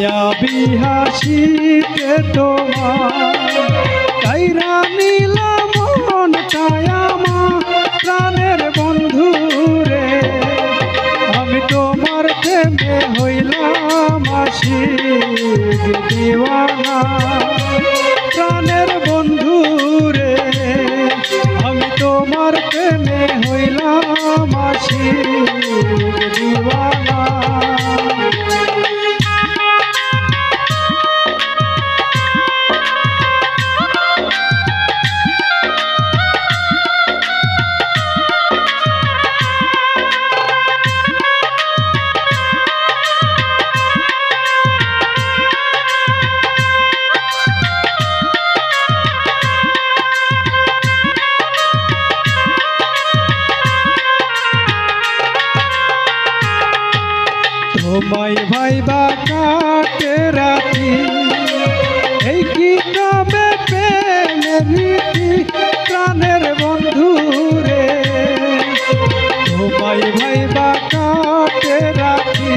মায়াবী হাসিতে তোমার। কাইরা নিলাম মন ছায়ামা প্রাণের বন্ধু রে। আমি তোমার প্রেমে হইলাম আসি, দিওয়ানা। প্রাণের বন্ধু রে, আমি তোমার প্রেমে হইলাম আসি, দিওয়ানা। ভাইবা কাটে রাতি এই কি কবে প্রেমের রীতি প্রাণের বন্ধু রে? ভাই ভাইবা কাটে রাতি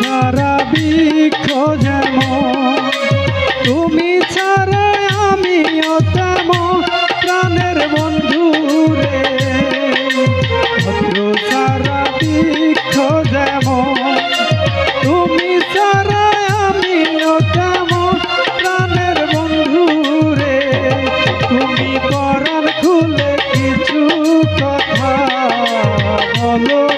ছাড়া বৃক্ষ যেমন, তুমি ছাড়া আমিও তেমন, প্রাণের বন্ধু রে। ছাড়া বৃক্ষ যেমন, তুমি ছাড়া আমিও তেমন, প্রাণের বন্ধু রে। তুমি পরাণ খুলে কিছু কথা বলো।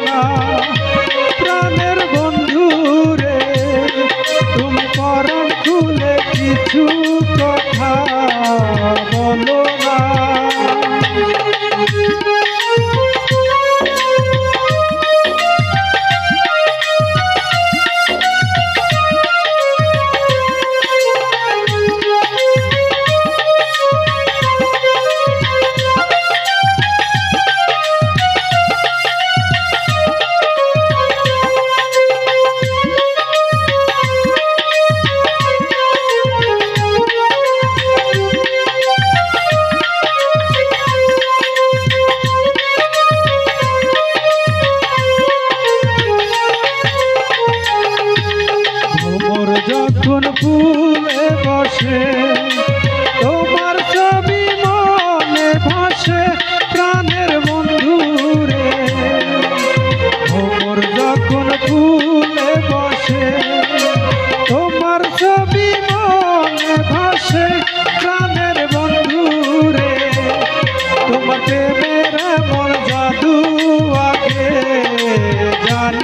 যখন ফুলে বসে।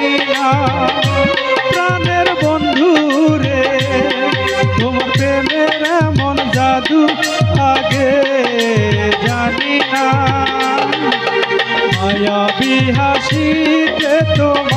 পারি প্রাণের বন্ধু রে তোমার প্রেমের মন জাদু আগে জানি না। মায়া বিহাসিতে তোমার